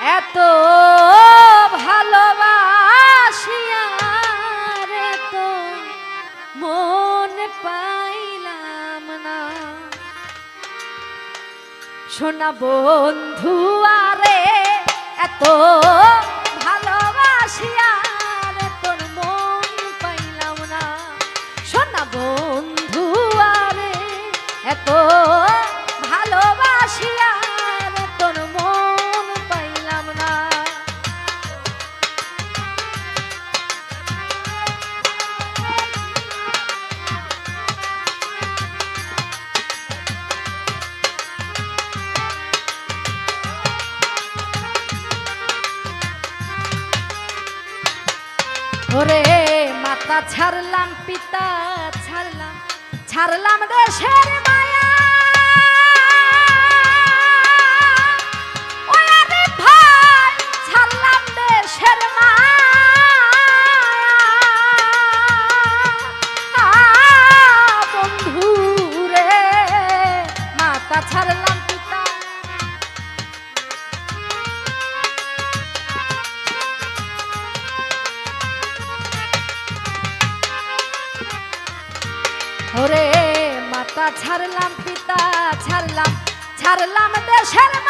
এত ভালোবাসিয়া রে তো মন পাইলাম না। শোনা বন্ধু, আরে এত ভালোবাসিয়া রে তোর মন পাইলাম না। শোনা বন্ধু, আরে এত ছাড়লাম পিতা ছাড়লাম ছাড়লাম দেশের মায়া। ছাড়লাম ছাড়লাম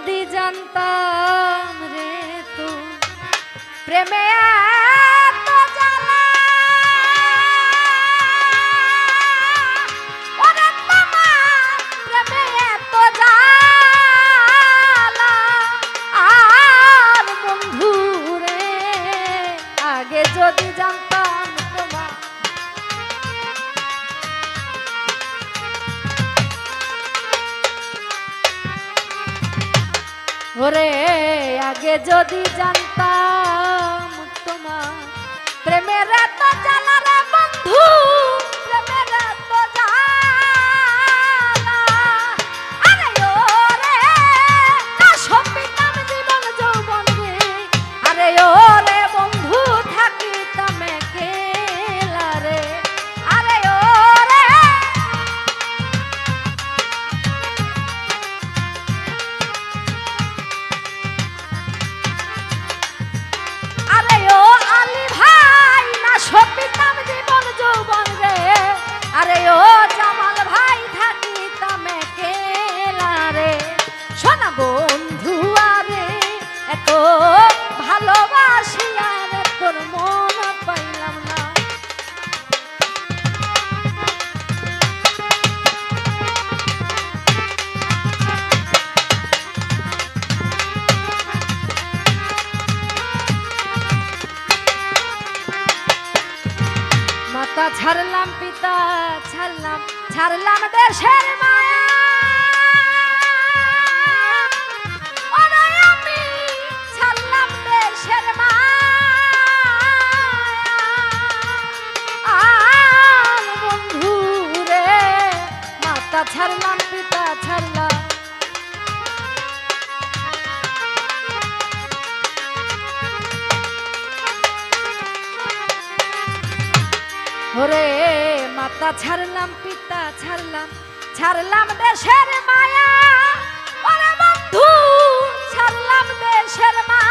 যদি জানতাম রে তো প্রেমে ওরে আগে যদি জানতাম তোমার প্রেমের এত জ্বালা রে বন্ধু। মাতা ছাড়লাম পিতা ছাড়লাম ছাড়লাম দেশের মায়া। মাতা ছাড়লাম, পিতা ছাড়লাম। ওরে মাতা ছাড়লাম, পিতা ছাড়লাম ছাড়লাম দেশের মায়া। বন্ধু, ছাড়লাম দেশের মায়া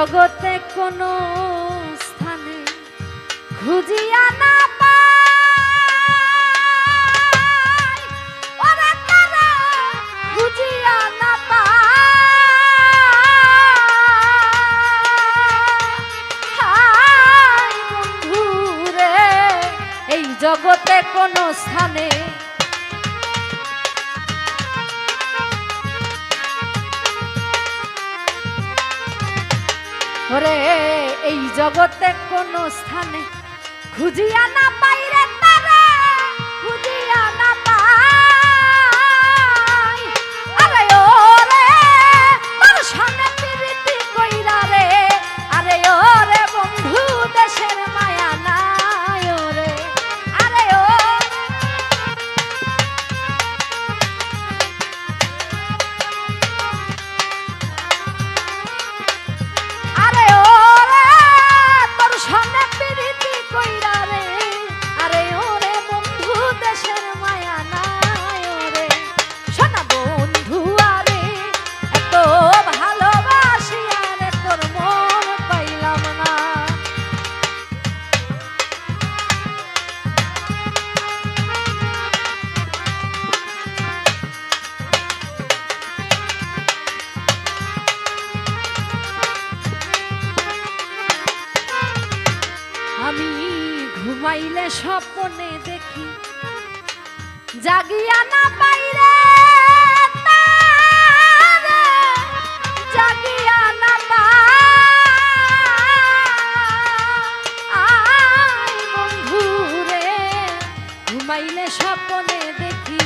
জগতে কোনো স্থানে খুঁজিয়া না জগতে কোনো স্থানে ওরে এই জগতে কোন স্থানে খুঁজিয়া না পাইরে জাগিয়া না পাইরে ঘুমাইলে স্বপ্নে দেখি।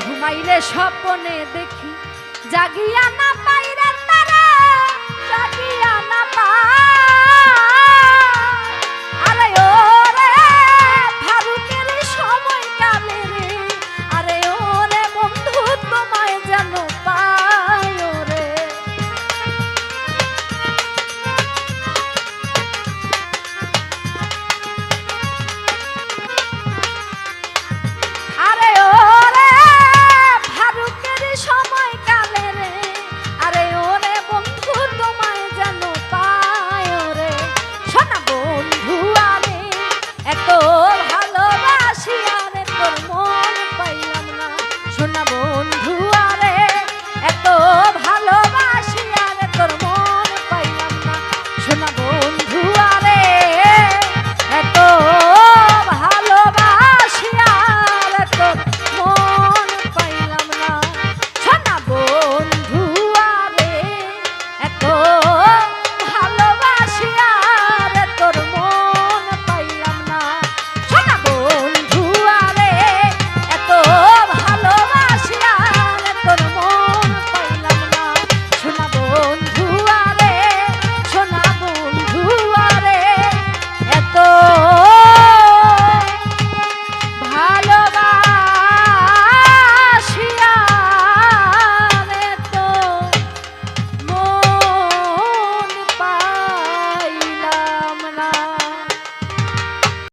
ঘুমাইলে স্বপ্নে দেখি। জাগিয়া না